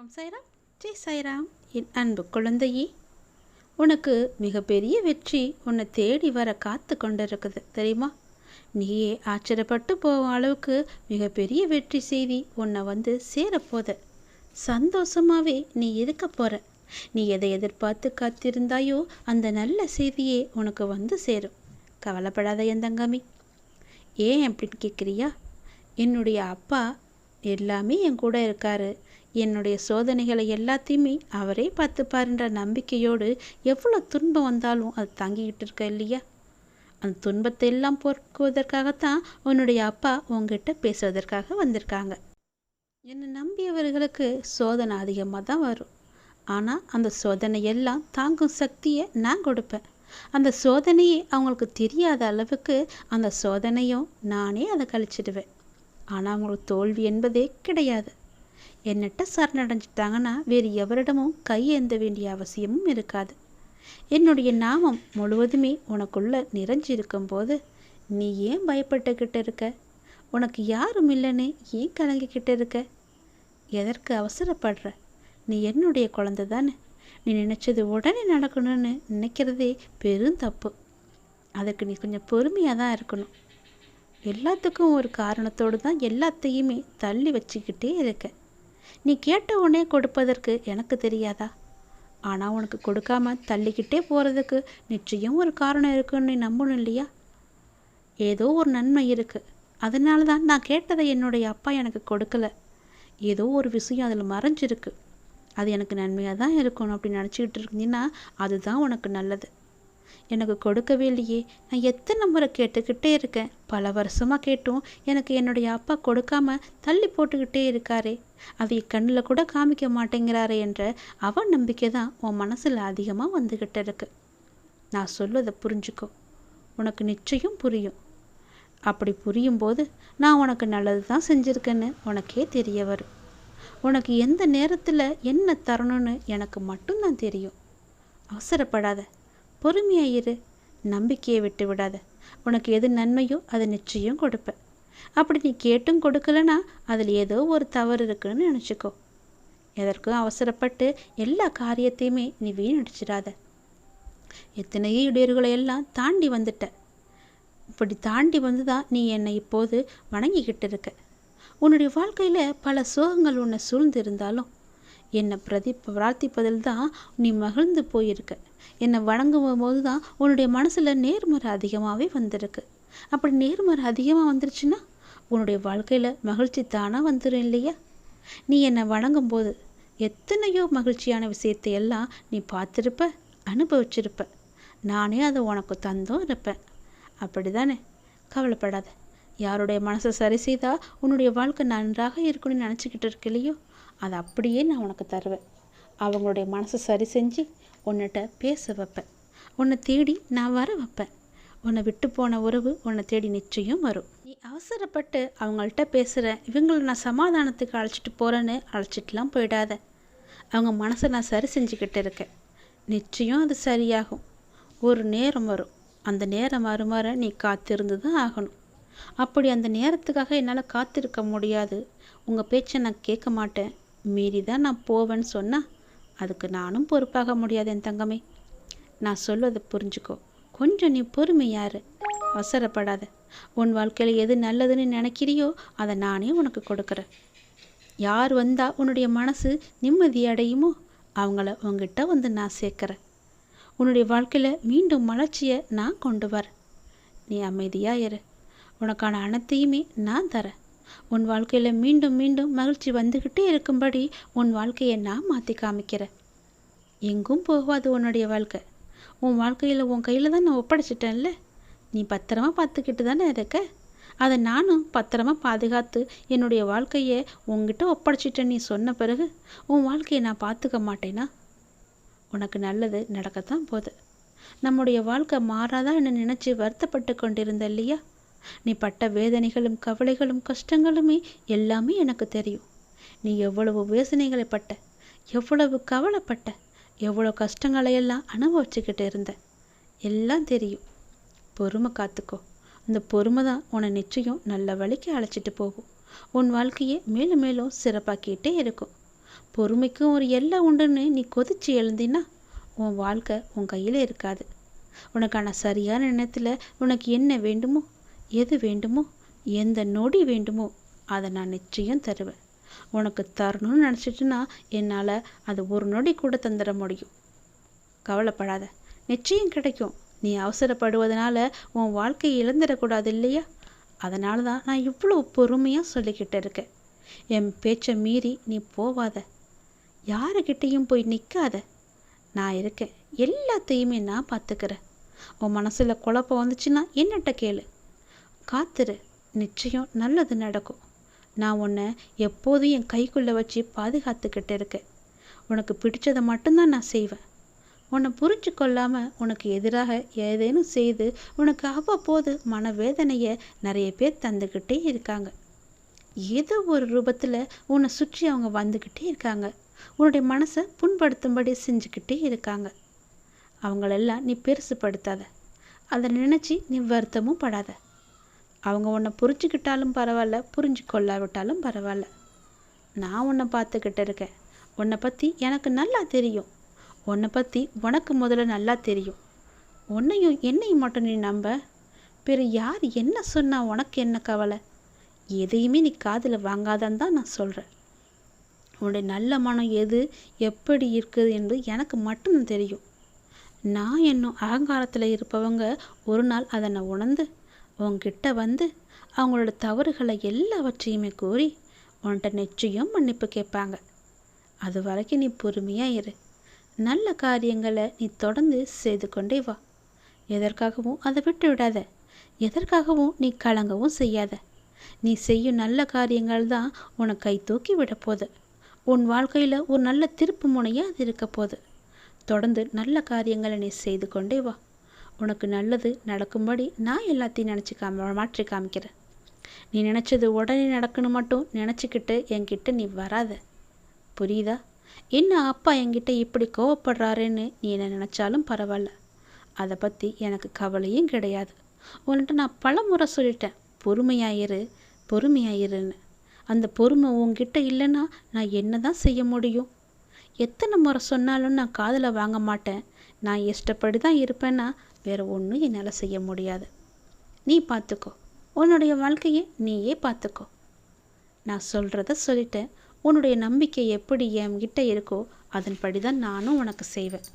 ஓம் சாய்ராம் ஜெய் சாய்ராம் என் அன்பு குழந்தையே. உனக்கு மிகப்பெரிய வெற்றி உன்னை தேடி வர காத்து கொண்டிருக்குது தெரியுமா? நீயே ஆச்சரியப்பட்டு போகும் அளவுக்கு மிகப்பெரிய வெற்றி செய்தி உன்னை வந்து சேரப்போத சந்தோஷமாகவே நீ இருக்க போற? நீ எதை எதிர்பார்த்து காத்திருந்தாயோ அந்த நல்ல செய்தியே உனக்கு வந்து சேரும். கவலைப்படாத என் தங்கமி ஏன் அப்படின்னு கேட்குறியா? என்னுடைய அப்பா எல்லாமே என் கூட இருக்காரு. என்னுடைய சோதனைகளை எல்லாத்தையுமே அவரே பார்த்துப்பாருன்ற நம்பிக்கையோடு எவ்வளோ துன்பம் வந்தாலும் அது தாங்கிக்கிட்டு இருக்க இல்லையா? அந்த துன்பத்தை எல்லாம் போக்குவதற்காகத்தான் உன்னுடைய அப்பா உங்ககிட்ட பேசுவதற்காக வந்திருக்காங்க. என்னை நம்பியவர்களுக்கு சோதனை அதிகமாக தான் வரும். ஆனால் அந்த சோதனை எல்லாம் தாங்கும் சக்தியை நான் கொடுப்பேன். அந்த சோதனையே அவங்களுக்கு தெரியாத அளவுக்கு அந்த சோதனையும் நானே அதை கழிச்சிடுவேன். ஆனால் அவங்களுக்கு தோல்வி என்பதே கிடையாது. என்னட்ட சரணடைஞ்சிட்டாங்கன்னா வேறு எவரிடமும் கையேந்த வேண்டிய அவசியமும் இருக்காது. என்னுடைய நாமம் முழுவதுமே உனக்குள்ள நிறைஞ்சு இருக்கும்போது நீ ஏன் பயப்பட்டுக்கிட்டு இருக்க? உனக்கு யாரும் இல்லைன்னு ஏன் கலங்கிக்கிட்டு இருக்க? எதற்கு அவசரப்படுற? நீ என்னுடைய குழந்தை தானே. நீ நினச்சது உடனே நடக்கணும்னு நினைக்கிறதே பெரும் தப்பு. அதுக்கு நீ கொஞ்சம் பொறுமையாக தான் இருக்கணும். எல்லாத்துக்கும் ஒரு காரணத்தோடு தான் எல்லாத்தையுமே தள்ளி வச்சுக்கிட்டே இருக்க. நீ கேட்ட உடனே கொடுப்பதற்கு எனக்கு தெரியாதா? ஆனால் உனக்கு கொடுக்காம தள்ளிக்கிட்டே போகிறதுக்கு நிச்சயம் ஒரு காரணம் இருக்குன்னு நீ நம்பணும் இல்லையா? ஏதோ ஒரு நன்மை இருக்குது அதனால தான் நான் கேட்டதை என்னுடைய அப்பா எனக்கு கொடுக்கல. ஏதோ ஒரு விஷயம் அதில் மறைஞ்சிருக்கு. அது எனக்கு நன்மையாக தான் இருக்கணும் அப்படின்னு நினச்சிக்கிட்டு இருந்தீங்கன்னா அதுதான் உனக்கு நல்லது. எனக்கு கொடுக்கவே இல்லையே. நான் எத்தனை முறை கேட்டுக்கிட்டே இருக்கேன். பல வருஷமாக கேட்டும். எனக்கு என்னுடைய அப்பா கொடுக்காம தள்ளி போட்டுக்கிட்டே இருக்காரே. அவை கண்ணில் கூட காமிக்க மாட்டேங்கிறாரே என்ற அவ நம்பிக்கை தான் உன் மனசில் அதிகமாக வந்துக்கிட்டு இருக்கு. நான் சொல்வதை புரிஞ்சுக்கோ. உனக்கு நிச்சயம் புரியும். அப்படி புரியும் போது நான் உனக்கு நல்லது தான் செஞ்சுருக்கேன்னு உனக்கே தெரிய வரும். உனக்கு எந்த நேரத்தில் என்ன தரணும்னு எனக்கு மட்டும்தான் தெரியும். அவசரப்படாத. பொறுமையாயிரு நம்பிக்கையை விட்டு விடாத. உனக்கு எது நன்மையோ அதை நிச்சயம் கொடுப்பேன். அப்படி நீ கேட்டும் கொடுக்கலனா அதில் ஏதோ ஒரு தவறு இருக்குன்னு நினச்சிக்கோ. எதற்கும் அவசரப்பட்டு எல்லா காரியத்தையுமே நீ வீணடிச்சிடாத. எத்தனையோ இடையூறுகளை எல்லாம் தாண்டி வந்துட்ட. இப்படி தாண்டி வந்து தான் நீ என்னை இப்போது வணங்கிக்கிட்டு இருக்க. உன்னுடைய வாழ்க்கையில் பல சோகங்கள் உன்னை சூழ்ந்து இருந்தாலும் என்னை பிரதி பிரார்த்திப்பதில் தான் நீ மகிழ்ந்து போயிருக்க. என்னை வணங்கும் போது தான் உன்னுடைய மனசில் நேர்மறை அதிகமாகவே வந்திருக்கு. அப்படி நேர்மறை அதிகமாக வந்துருச்சுன்னா உன்னுடைய வாழ்க்கையில் மகிழ்ச்சி தானாக வந்துடும் இல்லையா? நீ என்னை வணங்கும் போது எத்தனையோ மகிழ்ச்சியான விஷயத்தை எல்லாம் நீ பார்த்துருப்ப அனுபவிச்சிருப்ப. நானே அதை உனக்கு தந்தும் இருப்பேன். அப்படி தானே கவலைப்படாத. யாருடைய மனசை சரி செய்தால் உன்னுடைய வாழ்க்கை நன்றாக இருக்குன்னு நினச்சிக்கிட்டு இருக்கலையோ அதை அப்படியே நான் உனக்கு தருவேன். அவங்களுடைய மனசை சரி செஞ்சு உன்னிட்ட பேச வைப்பேன். உன்னை தேடி நான் வர வைப்பேன். உன்னை விட்டு போன உறவு உன்னை தேடி நிச்சயம் வரும். நீ அவசரப்பட்டு அவங்கள்ட்ட பேசுகிற இவங்களை நான் சமாதானத்துக்கு அழைச்சிட்டு போகிறேன்னு அழைச்சிட்டுலாம் போயிடாத. அவங்க மனசை நான் சரி செஞ்சுக்கிட்டு இருக்கேன். நிச்சயம் அது சரியாகும். ஒரு நேரம் வரும். அந்த நேரம் வருமாற நீ காத்திருந்து தான் ஆகணும். அப்படி அந்த நேரத்துக்காக என்னால் காத்திருக்க முடியாது. உங்கள் பேச்சை நான் கேட்க மாட்டேன். மீறி தான் நான் போவேன்னு சொன்னால் அதுக்கு நானும் பொறுப்பாக முடியாது என் தங்கமே. நான் சொல்வதை புரிஞ்சுக்கோ. கொஞ்சம் நீ பொறுமையாரு அவசரப்படாத. உன் வாழ்க்கையில் எது நல்லதுன்னு நினைக்கிறியோ அதை நானே உனக்கு கொடுக்குறேன். யார் வந்தால் உன்னுடைய மனசு நிம்மதி அடையுமோ அவங்கள உங்ககிட்ட வந்து நான் சேர்க்குறேன். உன்னுடைய வாழ்க்கையில் மீண்டும் மலர்ச்சியை நான் கொண்டு வரேன். நீ அமைதியாக இரு. உனக்கான அனைத்தையுமே நான் தரேன். உன் வாழ்க்கையில் மீண்டும் மீண்டும் மகிழ்ச்சி வந்துக்கிட்டே இருக்கும்படி உன் வாழ்க்கையை நான் மாற்றி காமிக்கிறேன். எங்கும் போகாது உன்னுடைய வாழ்க்கை. உன் வாழ்க்கையில் உன் கையில் தான் நான் ஒப்படைச்சிட்டேன்ல. நீ பத்திரமா பார்த்துக்கிட்டு தானே இருக்க? அதை நானும் பத்திரமா பாதுகாத்து என்னுடைய வாழ்க்கையை உங்ககிட்ட ஒப்படைச்சிட்டேன் நீ சொன்ன பிறகு உன் வாழ்க்கையை நான் பார்த்துக்க மாட்டேனா? உனக்கு நல்லது நடக்கத்தான் போகுது. நம்முடைய வாழ்க்கை மாறாதான் என்ன நினச்சி வருத்தப்பட்டு கொண்டிருந்த இல்லையா? நீ பட்ட வேதனைகளும் கவலைகளும் கஷ்டங்களுமே எல்லாமே எனக்கு தெரியும். நீ எவ்வளவு வேதனைகளை பட்ட எவ்வளவு கவலைப்பட்ட எவ்வளோ கஷ்டங்களை எல்லாம் அனுபவிச்சுக்கிட்டு இருந்த எல்லாம் தெரியும். பொறுமை காத்துக்கோ. அந்த பொறுமை தான் உன்னை நிச்சயம் நல்ல வழிக்கு அழைச்சிட்டு போகும். உன் வாழ்க்கையை மேலும் மேலும் சிறப்பாக்கிட்டே இருக்கும். பொறுமைக்கும் ஒரு எல்லை உண்டுன்னு நீ கொதிச்சு எழுந்தினா உன் வாழ்க்கை உன் கையில் இருக்காது. உனக்கான சரியான நேரத்தில் உனக்கு என்ன வேண்டுமோ எது வேண்டுமோ எந்த நொடி வேண்டுமோ அதை நான் நிச்சயம் தருவேன். உனக்கு தரணும்னு நினச்சிட்டுன்னா என்னால் அது ஒரு நொடி கூட தந்துட முடியும். கவலைப்படாத. நிச்சயம் கிடைக்கும். நீ அவசரப்படுவதனால உன் வாழ்க்கையை இழந்துடக்கூடாது இல்லையா? அதனால தான் நான் இவ்வளோ பொறுமையாக சொல்லிக்கிட்டு இருக்கேன். என் பேச்சை மீறி நீ போவாத. யாருக்கிட்டேயும் போய் நிற்காத நான் இருக்கேன். எல்லாத்தையுமே நான் பார்த்துக்கிறேன். உன் மனசில் குழப்பம் வந்துச்சுன்னா என்னட்ட கேளு. காத்துரு. நிச்சயம் நல்லது நடக்கும். நான் உன்னை எப்போதும் என் கைக்குள்ளே வச்சு பாதுகாத்துக்கிட்டு இருக்கேன். உனக்கு பிடிச்சதை மட்டும்தான் நான் செய்வேன். உன்னை புரிஞ்சு கொள்ளாமல் உனக்கு எதிராக ஏதேனும் செய்து உனக்கு அவ்வப்போது மனவேதனையை நிறைய பேர் தந்துக்கிட்டே இருக்காங்க. ஏதோ ஒரு ரூபத்தில் உன்னை சுற்றி அவங்க வந்துக்கிட்டே இருக்காங்க. உன்னுடைய மனசை புண்படுத்தும்படி செஞ்சுக்கிட்டே இருக்காங்க. அவங்களெல்லாம் நீ பெருசுப்படுத்தாத அதை நினச்சி நீ வருத்தமும் படாத. அவங்க உன்னை புரிஞ்சுக்கிட்டாலும் பரவாயில்ல புரிஞ்சு கொள்ளாவிட்டாலும் பரவாயில்ல. நான் உன்னை பார்த்துக்கிட்டு இருக்கேன். உன்னை பற்றி எனக்கு நல்லா தெரியும். உன்னை பற்றி உனக்கு முதல்ல நல்லா தெரியும். உன்னையும் என்னையும் மட்டும் நீ நம்ப. பிற யார் என்ன சொன்னால் உனக்கு என்ன கவலை? எதையுமே நீ காதில் வாங்காதன்னு தான் நான் சொல்கிறேன் உன்னுடைய நல்ல மனம் எது எப்படி இருக்குது என்று எனக்கு மட்டும் தெரியும். நான் என்னும் அகங்காரத்தில் இருப்பவங்க ஒரு நாள் அதை நான் உணர்ந்து உன்கிட்ட வந்து அவங்களோட தவறுகளை எல்லாவற்றையுமே கூறி உன்கிட்ட நிச்சயம் மன்னிப்பு கேட்பாங்க. அது வரைக்கும் நீ பொறுமையாக இரு. நல்ல காரியங்களை நீ தொடர்ந்து செய்து கொண்டே வா. எதற்காகவும் அதை விட்டு விடாத. எதற்காகவும் நீ கலங்கவும் செய்யாத. நீ செய்யும் நல்ல காரியங்கள் தான் உனக்கு கை தூக்கி விட உன் வாழ்க்கையில் ஒரு நல்ல திருப்பு முனையாக அது இருக்க போகுது. தொடர்ந்து நல்ல காரியங்களை நீ செய்து கொண்டே வா. உனக்கு நல்லது நடக்கும்படி நான் எல்லாத்தையும் நினச்சி காம மாற்றி காமிக்கிறேன். நீ நினச்சது உடனே நடக்கணும் மட்டும் நினச்சிக்கிட்டு என்கிட்ட நீ வராத. புரியுதா? என்ன அப்பா என்கிட்ட இப்படி கோவப்படுறாருன்னு நீ என்ன நினச்சாலும் பரவாயில்ல. அதை பற்றி எனக்கு கவலையும் கிடையாது. உன்கிட்ட நான் பல முறை சொல்லிட்டேன். பொறுமையாயிரு பொறுமையாயிருன்னு அந்த பொறுமை உங்ககிட்ட இல்லைன்னா நான் என்ன தான் செய்ய முடியும்? எத்தனை முறை சொன்னாலும் நான் காதில் வாங்க மாட்டேன். நான் இஷ்டப்படி தான் இருப்பேன்னா வேறு ஒன்றும் என்னால் செய்ய முடியாது. நீ பார்த்துக்கோ உன்னுடைய வாழ்க்கையை நீயே பார்த்துக்கோ நான் சொல்கிறத சொல்லிட்டேன். உன்னுடைய நம்பிக்கை எப்படி என்கிட்ட இருக்கோ அதன்படி தான் நானும் உனக்கு செய்வேன்.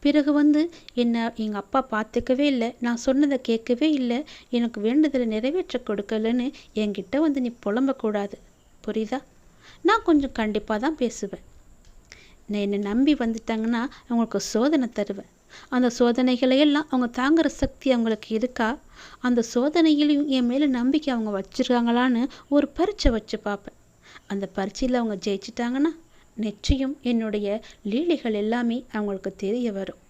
பிறகு வந்து என்னை எங்கள் அப்பா பார்த்துக்கவே இல்லை. நான் சொன்னதை கேட்கவே இல்லை. எனக்கு வேண்டுதலை நிறைவேற்ற கொடுக்கலன்னு என்கிட்ட வந்து நீ புலம்பக்கூடாது. புரியுதா? நான் கொஞ்சம் கண்டிப்பாக தான் பேசுவேன். நான் என்னை நம்பி வந்துட்டாங்கன்னா அவங்களுக்கு சோதனை தருவேன். அந்த சோதனைகளை எல்லாம் அவங்க தாங்குகிற சக்தி அவங்களுக்கு இருக்கா? அந்த சோதனையிலையும் என் மேலே நம்பிக்கை அவங்க வச்சுருக்காங்களான்னு ஒரு பரீட்சை வச்சு பார்ப்பேன். அந்த பரீட்சையில் அவங்க ஜெயிச்சிட்டாங்கன்னா நிச்சயம் என்னுடைய லீலைகள் எல்லாமே அவங்களுக்கு தெரிய வரும்.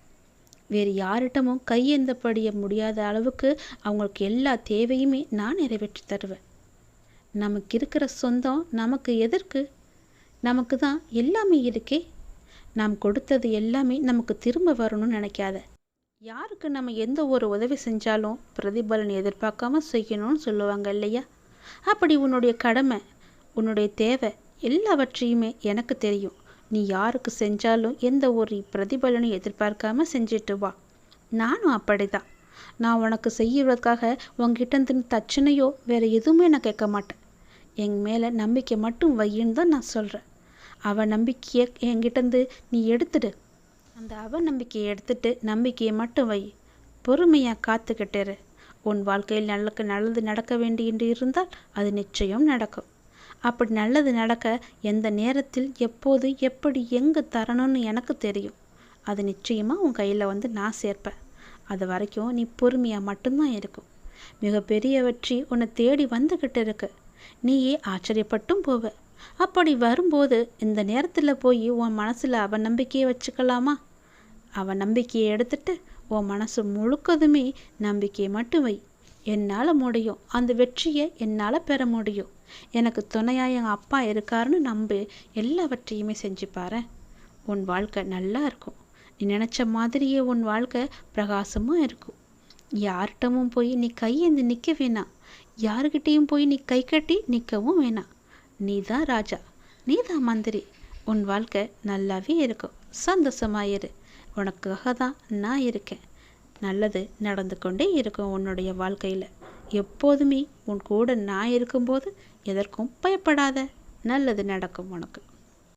வேறு யார்கிட்டமும் கையேந்தப்படிய முடியாத அளவுக்கு அவங்களுக்கு எல்லா தேவையுமே நான் நிறைவேற்றி தருவேன். நமக்கு இருக்கிற சொந்தம் நமக்கு எதற்கு? நமக்கு தான் எல்லாமே இருக்கே. நாம் கொடுத்தது எல்லாமே நமக்கு திரும்ப வரணும்னு நினைக்காத. யாருக்கு நம்ம எந்த ஒரு உதவி செஞ்சாலும் பிரதிபலன் எதிர்பார்க்காம செய்யணும்னு சொல்லுவாங்க இல்லையா? அப்படி உன்னுடைய கடமை உன்னுடைய தேவை எல்லாவற்றையுமே எனக்கு தெரியும். நீ யாருக்கு செஞ்சாலும் எந்த ஒரு பிரதிபலனும் எதிர்பார்க்காம செஞ்சுட்டு வா. நானும் அப்படிதான். நான் உனக்கு செய்யறதுக்காக உங்ககிட்ட தச்சனையோ வேறு எதுவுமே நான் கேட்க மாட்டேன். என் மேலே நம்பிக்கை மட்டும் வையின்னு தான் நான் சொல்கிறேன் அவ நம்பிக்கையை என்கிட்டேருந்து நீ எடுத்துடு. அந்த அவ நம்பிக்கையை எடுத்துட்டு நம்பிக்கையை மட்டும் வை. பொறுமையாக காத்துக்கிட்டேரு. உன் வாழ்க்கையில் நல்லக்கு நல்லது நடக்க வேண்டி என்று இருந்தால் அது நிச்சயம் நடக்கும். அப்படி நல்லது நடக்க எந்த நேரத்தில் எப்போது எப்படி எங்கே தரணும்னு எனக்கு தெரியும். அது நிச்சயமாக உன் கையில் வந்து நான் சேர்ப்பேன். அது வரைக்கும் நீ பொறுமையாக மட்டும்தான் இருக்கும். மிகப்பெரிய வெற்றி உன்னை தேடி வந்துக்கிட்டு இருக்கு. நீயே ஆச்சரியப்பட்டும் போவ. அப்படி வரும்போது இந்த நேரத்தில் போய் உன் மனசில் அவன் நம்பிக்கையை வச்சுக்கலாமா? அவன் நம்பிக்கையை எடுத்துட்டு உன் மனசு முழுக்கதுமே நம்பிக்கையை மட்டும் வை. என்னால் முடியும். அந்த வெற்றியை என்னால் பெற முடியும். எனக்கு துணையாக என் அப்பா இருக்காருன்னு நம்பு. எல்லாவற்றையுமே செஞ்சு பாரு. உன் வாழ்க்கை நல்லா இருக்கும். நீ நினச்ச மாதிரியே உன் வாழ்க்கை பிரகாசமாக இருக்கும். யார்கிட்டமும் போய் நீ கையேந்து நிற்க வேணாம். யாருக்கிட்டேயும் போய் நீ கை கட்டி நிற்கவும் வேணாம். நீ தான் ராஜா நீ தான் மந்திரி. உன் வாழ்க்கை நல்லாவே இருக்கும். சந்தோஷமாயிரு. உனக்காக தான் நான் இருக்கேன். நல்லது நடந்து கொண்டே இருக்கும் உன்னுடைய வாழ்க்கையில். எப்போதுமே உன் கூட நான் இருக்கும்போது எதற்கும் பயப்படாத. நல்லது நடக்கும் உனக்கு.